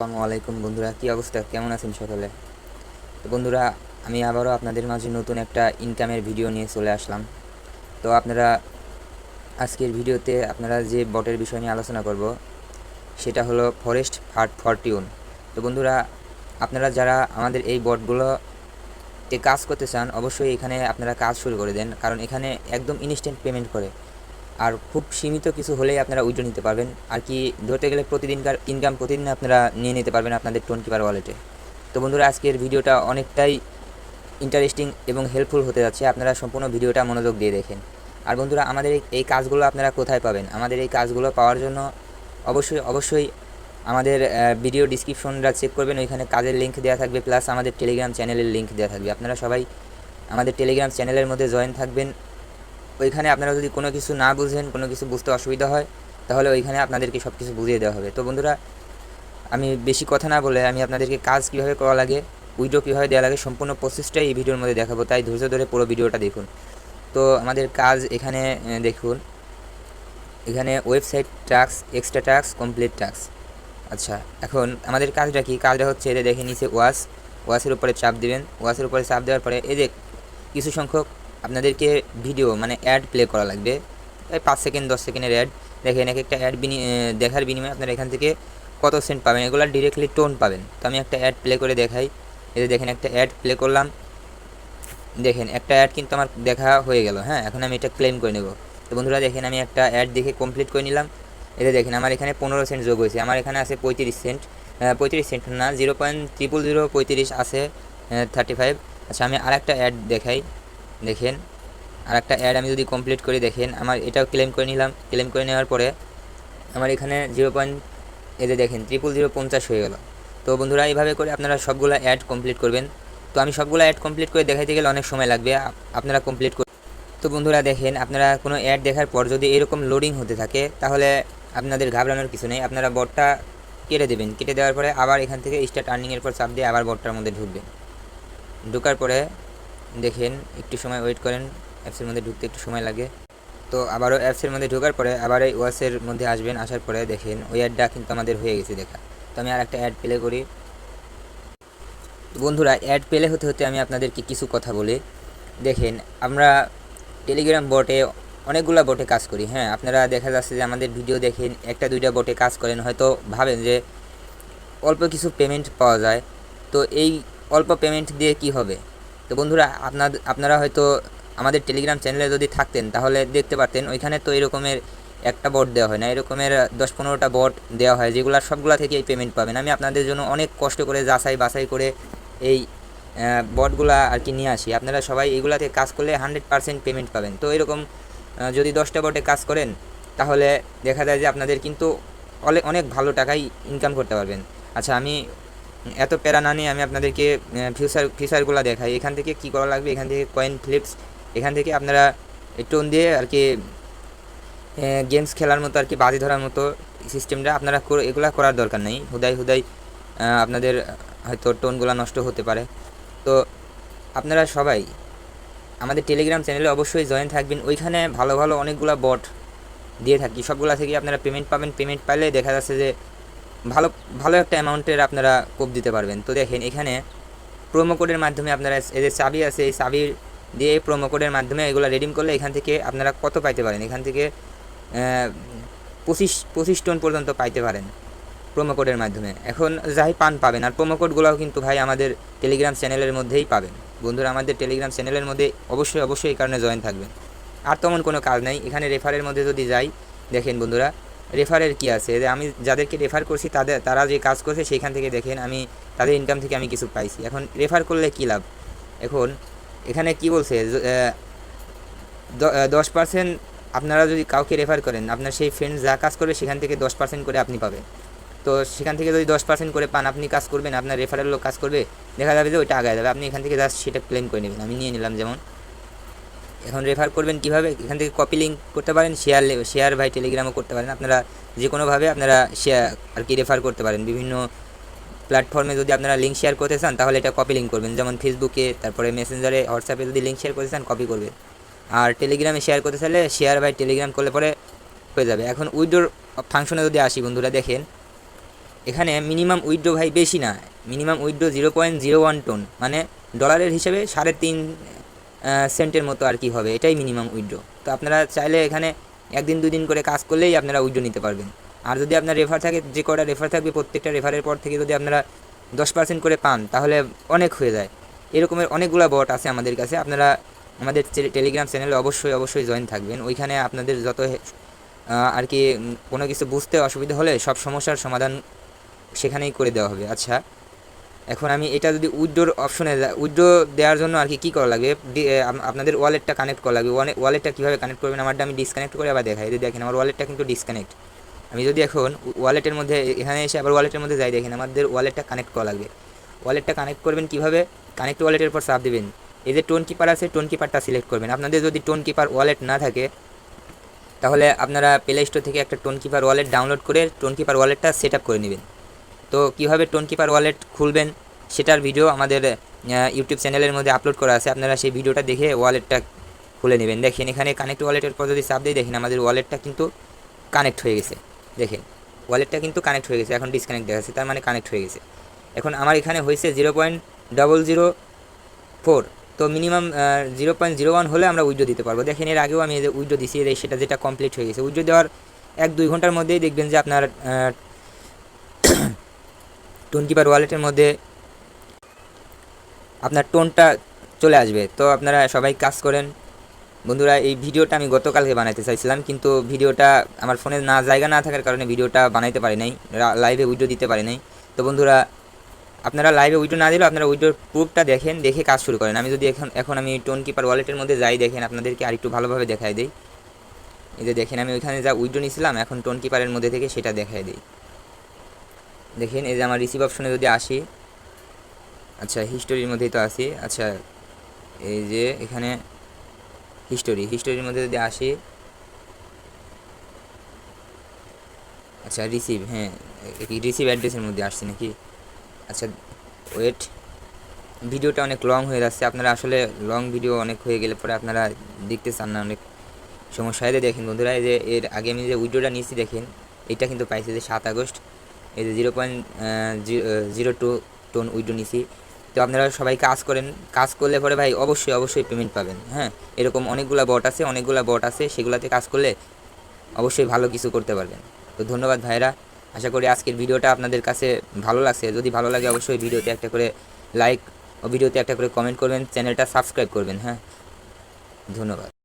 আসসালামু আলাইকুম বন্ধুরা, কী অবস্থা? কেমন আছেন সকলে? তো বন্ধুরা, আমি আবারও আপনাদের মাঝে নতুন একটা ইনকামের ভিডিও নিয়ে চলে আসলাম। তো আপনারা আজকের ভিডিওতে আপনারা যে বটের বিষয় নিয়ে আলোচনা করব, সেটা হলো ফরেস্ট ফার্ট ফরটিউন তো বন্ধুরা, আপনারা যারা আমাদের এই বটগুলোতে কাজ করতে চান, অবশ্যই এখানে আপনারা কাজ শুরু করে দেন, কারণ এখানে একদম ইনস্ট্যান্ট পেমেন্ট করে। আর খুব সীমিত কিছু হলেই আপনারা উইড্রো নিতে পারবেন। আর কি ধরতে গেলে প্রতিদিনকার ইনকাম প্রতিদিন আপনারা নিয়ে নিতে পারবেন আপনাদের টোন কিপার ওয়ালেটে। তো বন্ধুরা, আজকের ভিডিওটা অনেকটাই ইন্টারেস্টিং এবং হেল্পফুল হতে যাচ্ছে। আপনারা সম্পূর্ণ ভিডিওটা মনোযোগ দিয়ে দেখেন। আর বন্ধুরা, আমাদের এই- এই কাজগুলো আপনারা কোথায় পাবেন? আমাদের এই কাজগুলো পাওয়ার জন্য অবশ্যই অবশ্যই আমাদের ভিডিও ডিসক্রিপশনটা চেক করবেন। ওইখানে কাজের লিঙ্ক দেওয়া থাকবে প্লাস আমাদের টেলিগ্রাম চ্যানেলের লিঙ্ক দেওয়া থাকবে। আপনারা সবাই আমাদের টেলিগ্রাম চ্যানেলের মধ্যে জয়েন থাকবেন। ওইখানে আপনারা যদি কোনো কিছু না বুঝেন, কোনো কিছু বুঝতে অসুবিধা হয়, তাহলে ওইখানে আপনাদেরকে সব কিছু বুঝিয়ে দেওয়া হবে। তো বন্ধুরা, আমি বেশি কথা না বলে আমি আপনাদেরকে কাজ কীভাবে করা লাগে, উইডো কীভাবে দেওয়া লাগে, সম্পূর্ণ প্রসেসটাই এই ভিডিওর মধ্যে দেখাবো। তাই ধৈর্য ধরে পুরো ভিডিওটা দেখুন। তো আমাদের কাজ এখানে দেখুন। এখানে website task extra task complete task আচ্ছা এখন আমাদের কাজটা কি? কাজটা হচ্ছে এদের দেখে নিচে ওয়াশ ওয়াশের উপরে চাপ দেবেন। ওয়াশের উপরে চাপ দেওয়ার পরে যে কিছু সংখ্যক আপনাদেরকে ভিডিও মানে অ্যাড প্লে করা লাগবে। এই পাঁচ সেকেন্ড, দশ সেকেন্ডের অ্যাড দেখেন, এক একটা অ্যাড বিনি দেখার বিনিময়ে আপনারা এখান থেকে কত সেন্ট পাবেন? এগুলো ডিরেক্টলি টোন পাবেন। তো আমি একটা অ্যাড প্লে করে দেখাই। যে দেখেন, একটা অ্যাড প্লে করলাম। দেখেন, একটা অ্যাড কিন্তু আমার দেখা হয়ে গেল। হ্যাঁ এখন আমি এটা ক্লেম করে নেব। তো বন্ধুরা, দেখেন, আমি একটা অ্যাড দেখে কমপ্লিট করে নিলাম। এতে দেখেন, আমার এখানে পনেরো সেন্ট যোগ হয়েছে। আমার এখানে আছে পঁয়ত্রিশ সেন্ট পঁয়ত্রিশ সেন্ট না জিরো পয়েন্ট ট্রিপল জিরো পঁয়ত্রিশ আছে থার্টি ফাইভ আচ্ছা আমি আর একটা অ্যাড দেখাই। দেখেন। আর একটা অ্যাড আমি যদি কমপ্লিট করি, দেখেন, আমার এটাও ক্লেম করে নিলাম। ক্লেম করে নেওয়ার পরে আমার এখানে জিরো পয়েন্ট এতে দেখেন ট্রিপল জিরো পঞ্চাশ হয়ে গেল। তো বন্ধুরা, এইভাবে করে আপনারা সবগুলো অ্যাড কমপ্লিট করবেন। তো আমি সবগুলো অ্যাড কমপ্লিট করে দেখাইতে গেলে অনেক সময় লাগবে আপনারা কমপ্লিট করে তো বন্ধুরা, দেখেন, আপনারা কোনো অ্যাড দেখার পর যদি এরকম লোডিং হতে থাকে, তাহলে আপনাদের ঘাবড়ানোর কিছু নেই। আপনারা বটটা কেটে দেবেন। কেটে দেওয়ার পরে আবার এখান থেকে স্টার্ট আর্নিংয়ের পর চাপ দিয়ে আবার বটটার মধ্যে ঢুকবেন। ঢোকার পরে দেখেন, একটু সময় ওয়েট করেন অ্যাপসের মধ্যে ঢুকতে একটু সময় লাগে। তো আবারও অ্যাপসের মধ্যে ঢোকার পরে আবার এই ওয়াসের মধ্যে আসবেন, আসার পরে দেখেন, ওই অ্যাডটা কিন্তু আমাদের হয়ে গেছে দেখা। তো আমি আর একটা অ্যাড প্লে করি। বন্ধুরা অ্যাড পেলে হতে হতে আমি আপনাদেরকে কিছু কথা বলি। দেখেন, আমরা টেলিগ্রাম বটে অনেকগুলো বটে কাজ করি হ্যাঁ? আপনারা দেখা যাচ্ছে যে আমাদের ভিডিও দেখেন, একটা দুইটা বটে কাজ করেন, হয়তো ভাবেন যে অল্প কিছু পেমেন্ট পাওয়া যায়। তো এই অল্প পেমেন্ট দিয়ে কি হবে? তো বন্ধুরা আপনার আপনারা হয়তো আমাদের টেলিগ্রাম চ্যানেলে যদি থাকতেন, তাহলে দেখতে পারতেন, ওইখানে তো এরকমের একটা বট দেওয়া হয় না, এরকমের দশ পনেরোটা বট দেওয়া হয়, যেগুলো সবগুলো থেকে এই পেমেন্ট পাবেন। আমি আপনাদের জন্য অনেক কষ্ট করে যাচাই বাছাই করে এই বটগুলা আর কি নিয়ে আসি। আপনারা সবাই এইগুলাতে কাজ করলে হান্ড্রেড পারসেন্ট পেমেন্ট পাবেন। তো এরকম যদি দশটা বটে কাজ করেন, তাহলে দেখা যায় যে আপনাদের কিন্তু অনেক ভালো টাকাই ইনকাম করতে পারবেন। আচ্ছা আমি এত প্যারা না নিয়ে আমি আপনাদেরকে ফিউচার ফিচারগুলো দেখাই। এখান থেকে কী করা লাগবে? এখান থেকে কয়েন ফ্লিপস এখান থেকে আপনারা টোন দিয়ে আর কি গেমস খেলার মতো আর কি, বাজি ধরার মতো সিস্টেমটা আপনারা এগুলা করার দরকার নেই। হুদাই হুদাই আপনাদের হয়তো টোনগুলো নষ্ট হতে পারে। তো আপনারা সবাই আমাদের টেলিগ্রাম চ্যানেলে অবশ্যই জয়েন থাকবেন। ওইখানে ভালো ভালো অনেকগুলো বট দিয়ে থাকি। সবগুলা থেকে আপনারা পেমেন্ট পাবেন। পেমেন্ট পাইলে দেখা যাচ্ছে যে ভালো ভালো একটা অ্যামাউন্টের আপনারা কোপ দিতে পারবেন। তো দেখেন, এখানে প্রোমো কোডের মাধ্যমে আপনারা এই যে চাবি আছে, এই চাবির দিয়ে প্রোমো কোডের মাধ্যমে এগুলো রেডিম করলে এখান থেকে আপনারা কত পাইতে পারেন? এখান থেকে পঁচিশ পঁচিশ টন পর্যন্ত পাইতে পারেন প্রোমো কোডের মাধ্যমে। এখন যাই পান পাবেন, আর প্রোমো কোডগুলোও কিন্তু ভাই আমাদের টেলিগ্রাম চ্যানেলের মধ্যেই পাবেন। বন্ধুরা, আমাদের টেলিগ্রাম চ্যানেলের মধ্যে অবশ্যই অবশ্যই এই কারণে জয়েন থাকবেন। আর তেমন কোনো কাজ নেই, এখানে রেফারের মধ্যে যদি যাই, দেখেন বন্ধুরা রেফারের কি আছে? আমি যাদেরকে রেফার করছি, তাদের, তারা যে কাজ করছে, সেইখান থেকে দেখেন আমি তাদের ইনকাম থেকে আমি কিছু পাইছি। এখন রেফার করলে কী লাভ? এখন এখানে কি বলছে? দশ পার্সেন্ট আপনারা যদি কাউকে রেফার করেন, আপনার সেই ফ্রেন্ড যা কাজ করবে, সেখান থেকে দশ পার্সেন্ট করে আপনি পাবেন। তো সেখান থেকে যদি দশ পার্সেন্ট করে পান, আপনি কাজ করবেন, আপনার রেফারের লোক কাজ করবে, দেখা যাবে যে ওইটা আগায় যাবে। আপনি এখান থেকে জাস্ট সেটা ক্লেম করে নেবেন। আমি নিয়ে নিলাম যেমন। এখন রেফার করবেন কীভাবে, এখান থেকে কপি লিঙ্ক করতে পারেন শেয়ার শেয়ার ভাই টেলিগ্রামও করতে পারেন। আপনারা যে কোনোভাবে আপনারা শেয়ার আর কি রেফার করতে পারেন। বিভিন্ন প্ল্যাটফর্মে যদি আপনারা লিঙ্ক শেয়ার করতে চান, তাহলে এটা কপি লিঙ্ক করবেন। যেমন ফেসবুকে তারপরে মেসেঞ্জারে হোয়াটসঅ্যাপে যদি লিঙ্ক শেয়ার করতে চান কপি করবেন। আর টেলিগ্রামে শেয়ার করতে চাইলে শেয়ার বাই টেলিগ্রাম করলে পরে হয়ে যাবে। এখন উইডোর ফাংশনে যদি আসি বন্ধুরা, দেখেন। এখানে মিনিমাম উইথড্রো ভাই বেশি না। Minimum withdraw zero point zero one TON মানে ডলারের হিসেবে সাড়ে তিন সেন্টের মতো আর কি হবে, এটাই মিনিমাম উইড্রো তো আপনারা চাইলে এখানে একদিন দুই দিন করে কাজ করলেই আপনারা উইথড্রো নিতে পারবেন। আর যদি আপনার রেফার থাকে, যে কটা রেফার থাকবে, প্রত্যেকটা রেফারের পর থেকে যদি আপনারা দশ পার্সেন্ট করে পান, তাহলে অনেক হয়ে যায়। এরকমের অনেকগুলো বট আছে আমাদের কাছে, আপনারা আমাদের টেলিগ্রাম চ্যানেলে অবশ্যই অবশ্যই জয়েন থাকবেন। ওইখানে আপনাদের যত আর কি, কোনো কিছু বুঝতে অসুবিধা হলে সব সমস্যার সমাধান সেখানেই করে দেওয়া হবে। আচ্ছা এখন আমি এটা যদি উইড্রোর অপশনে উইড্রো দেওয়ার জন্য আর কি, কী করা লাগবে আপনাদের ওয়ালেটটা কানেক্ট করা লাগবে ওয়ালেটটা কীভাবে কানেক্ট করবেন? আমারটা আমি ডিসকানেক্ট করে আবার দেখাই। এই যে দেখেন, আমার ওয়ালেটটা কিন্তু ডিসকানেক্ট আমি যদি এখন ওয়ালেটের মধ্যে এখানে এসে আবার ওয়ালেটের মধ্যে যাই, দেখেন আমাদের ওয়ালেটটা কানেক্ট করা লাগবে ওয়ালেটটা কানেক্ট করবেন কীভাবে? কানেক্ট ওয়ালেটের পর চাপ দেবেন। এই যে টোন কিপার আছে, টোন কিপারটা সিলেক্ট করবেন। আপনাদের যদি টোন কিপার ওয়ালেট না থাকে, তাহলে আপনারা প্লে স্টোর থেকে একটা টোন কিপার ওয়ালেট ডাউনলোড করে টোন কিপার ওয়ালেটটা সেট আপ করে নেবেন। তো কীভাবে টোন কিপার ওয়ালেট খুলবেন সেটার ভিডিও আমাদের ইউটিউব চ্যানেলের মধ্যে আপলোড করা আছে। আপনারা সেই ভিডিওটা দেখে ওয়ালেটটা খুলে নেবেন। দেখেন, এখানে কানেক্ট ওয়ালেটের পর যদি চাপ দিই দেখেন আমাদের ওয়ালেটটা কিন্তু কানেক্ট হয়ে গেছে। দেখেন ওয়ালেটটা কিন্তু কানেক্ট হয়ে গেছে। এখন ডিসকানেক্ট দেখাচ্ছে, তার মানে কানেক্ট হয়ে গেছে। এখন আমার এখানে হয়েছে zero point double zero four তো minimum zero point zero one হলে আমরা উইড্রো দিতে পারব। দেখেন, এর আগেও আমি উইড্রো দিছি সেটা যেটা কমপ্লিট হয়ে গেছে। উইড্রো দেওয়ার এক দুই ঘণ্টার মধ্যেই দেখবেন যে আপনার টোন ওয়ালেটের মধ্যে আপনার টোনটা চলে আসবে। তো আপনারা সবাই কাজ করেন। বন্ধুরা, এই ভিডিওটা আমি গতকালকে বানাইতে চাইছিলাম, কিন্তু ভিডিওটা আমার ফোনে না, জায়গা না থাকার কারণে ভিডিওটা বানাইতে পারি নাই লাইভে উইডিও দিতে পারি নাই। তো বন্ধুরা, আপনারা লাইভে উইডিও না দিলেও আপনারা উইডিওর প্রুফটা দেখেন, দেখে কাজ শুরু করেন। আমি যদি এখন এখন আমি টোন কিপার ওয়ালেটের মধ্যে যাই, দেখেন আপনাদেরকে আরেকটু ভালোভাবে দেখাই দিই। এই যে দেখেন, আমি ওইখানে যা উইডিও নিয়েছিলাম এখন টোন কিপারের মধ্যে থেকে সেটা দেখাই দিই। দেখেন, এই যে আমার রিসিভ অপশনে যদি আসি আচ্ছা হিস্টোরির মধ্যেই তো আসি আচ্ছা এই যে এখানে হিস্টোরি হিস্টোরির মধ্যে যদি আসি আচ্ছা রিসিভ হ্যাঁ রিসিভ অ্যাড্রেসের মধ্যে আসছে নাকি? আচ্ছা ওয়েট ভিডিওটা অনেক লং হয়ে যাচ্ছে, আপনারা আসলে লং ভিডিও অনেক হয়ে গেলে পরে আপনারা দেখতে চান না, অনেক সমস্যা দেখেন বন্ধুরা, এই যে এর আগে আমি যে উইডিওটা নিয়েছি, দেখেন, এটা কিন্তু পাইছে যে সাত আগস্ট। এই যে zero point zero two TON withdraw নিছি। তো আপনারা সবাই কাজ করেন, কাজ করলে পরে ভাই অবশ্যই অবশ্যই পেমেন্ট পাবেন হ্যাঁ? এরকম অনেকগুলো বট আছে, অনেকগুলো বট আছে, সেগুলাতে কাজ করলে অবশ্যই ভালো কিছু করতে পারবেন। তো ধন্যবাদ ভাইরা আশা করি আজকের ভিডিওটা আপনাদের কাছে ভালো লাগছে। যদি ভালো লাগে অবশ্যই ভিডিওতে একটা করে লাইক ও ভিডিওতে একটা করে কমেন্ট করবেন, চ্যানেলটা সাবস্ক্রাইব করবেন হ্যাঁ? ধন্যবাদ।